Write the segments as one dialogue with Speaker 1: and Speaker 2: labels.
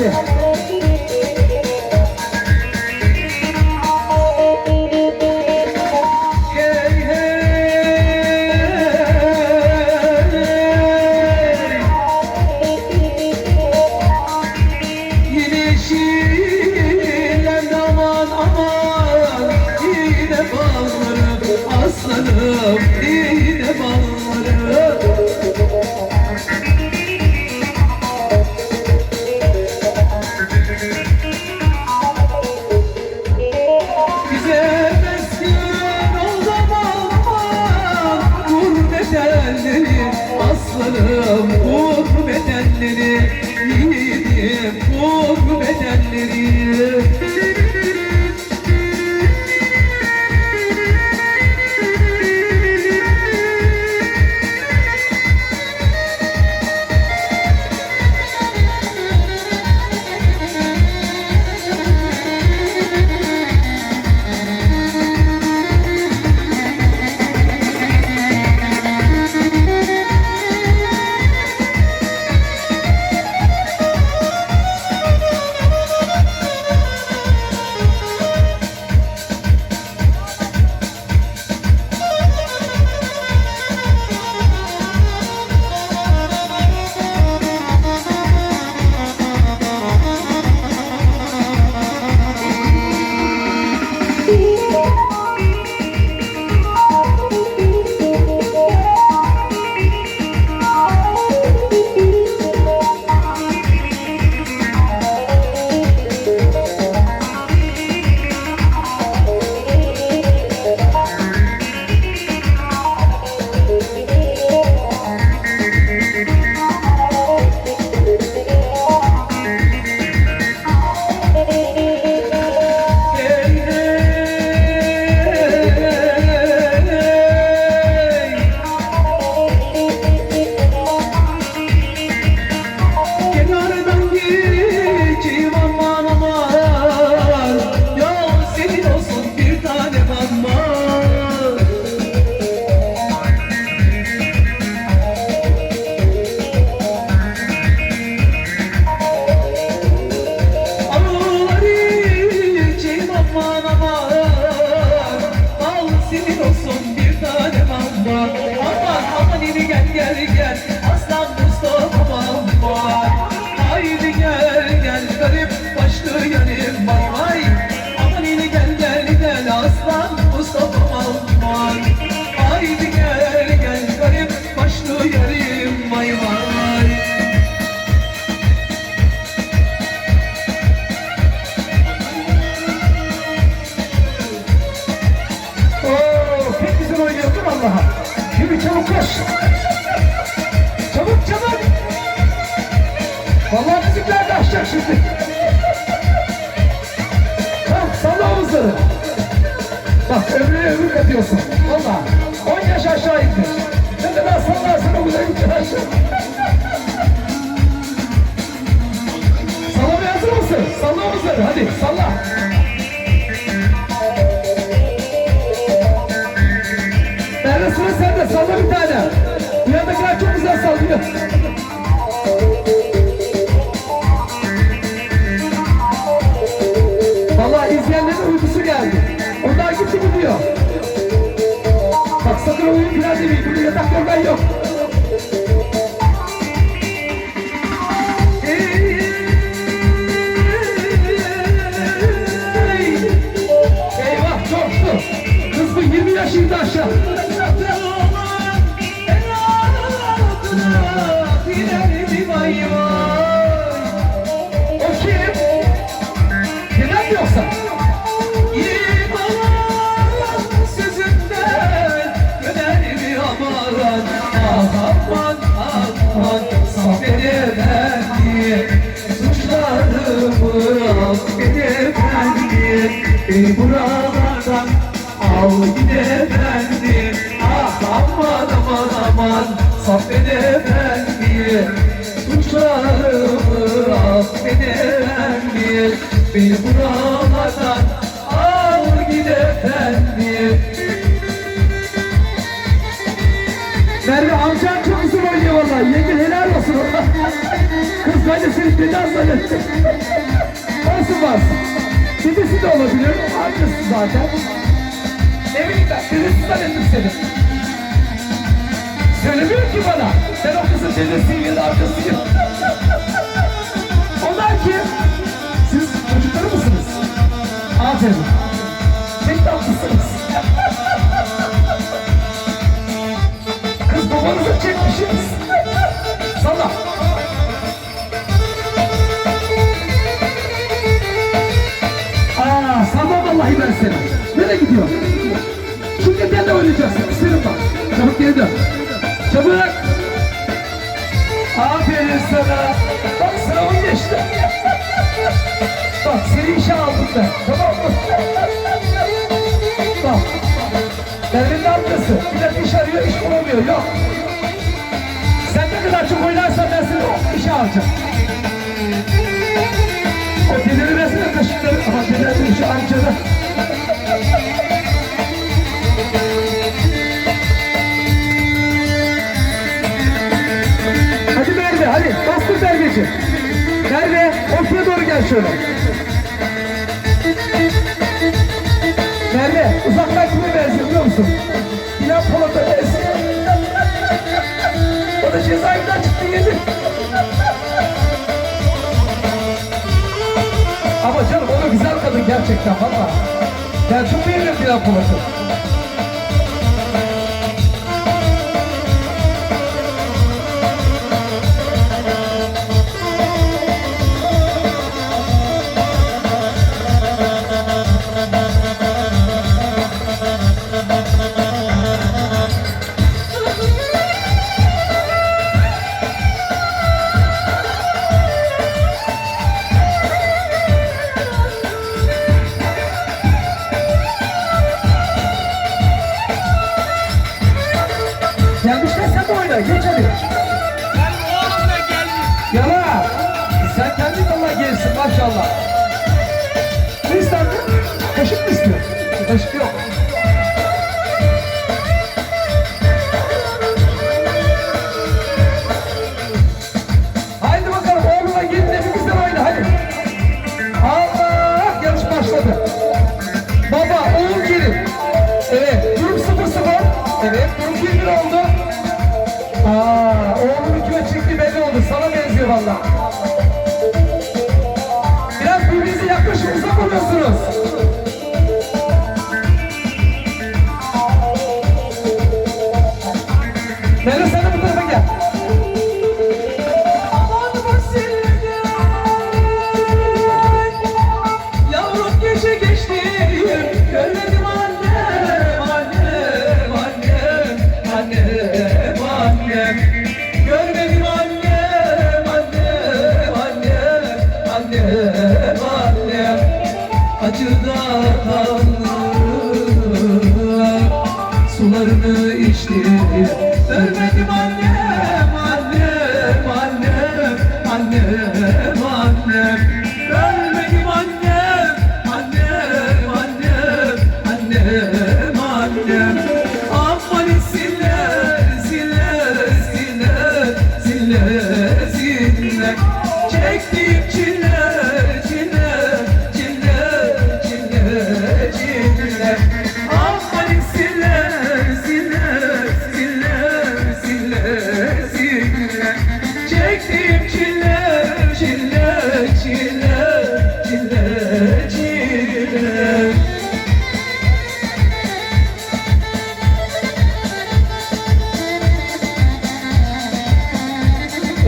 Speaker 1: Yeah. Omuzları hadi salla. Nerede sıra sende salla bir tane. Bu yandakiler çok güzel sallıyor. Vallahi izleyenlerin uykusu geldi. Onlar gitti gidiyor. Bak sakın oyun falan demeyin. Burada yatak yorgan yok.
Speaker 2: Aman Saffet efendi Suçlarımı affet efendi Beni buralardan al git efendi
Speaker 1: Merve amcan çok güzel oynuyor vallahi. Yenge helal olsun. Kız Ben de seni dede zannettim. Olsun varsın. Dedesi de olabilir. Annesi zaten. Ne bileyim ben. Dedesi zannettim seni. Söylemiyor ki bana. Ben o kızın dedesiyim ya da arkasıyım. Onlar kim? Siz çocukları mısınız? Aferin. Pek tatlısınız. Kız babanızı çekmişsiniz. Salla. Aa, salla vallahi ben seni. Nereye gidiyor? Çünkü gel de oynayacaksın. İsterim bak. Geçti. Bak seni işe aldım ben. Tamam mı? Bak. Dervin arkası. Millet iş arıyor, iş bulamıyor. Yok. Sen ne kadar çok oynarsan ben seni işe alacağım. Şöyle. Merve, uzaktan kime benziyor biliyor musun? Bilal Polat'a benziyor. o da cezaevinden çıktı yedi. Ama canım o da güzel kadın gerçekten valla. Ben çok beğenirim Bilal Polat'ı.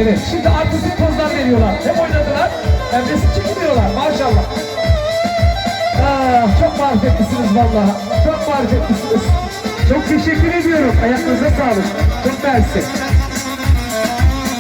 Speaker 1: Evet, şimdi artistik pozlar veriyorlar. Hem oynadılar hem resim çekiliyorlar maşallah. Ah, çok marifetlisiniz vallahi. Çok marifetlisiniz. Çok teşekkür ediyorum. Ayaklarınıza sağlık. Çok mersi.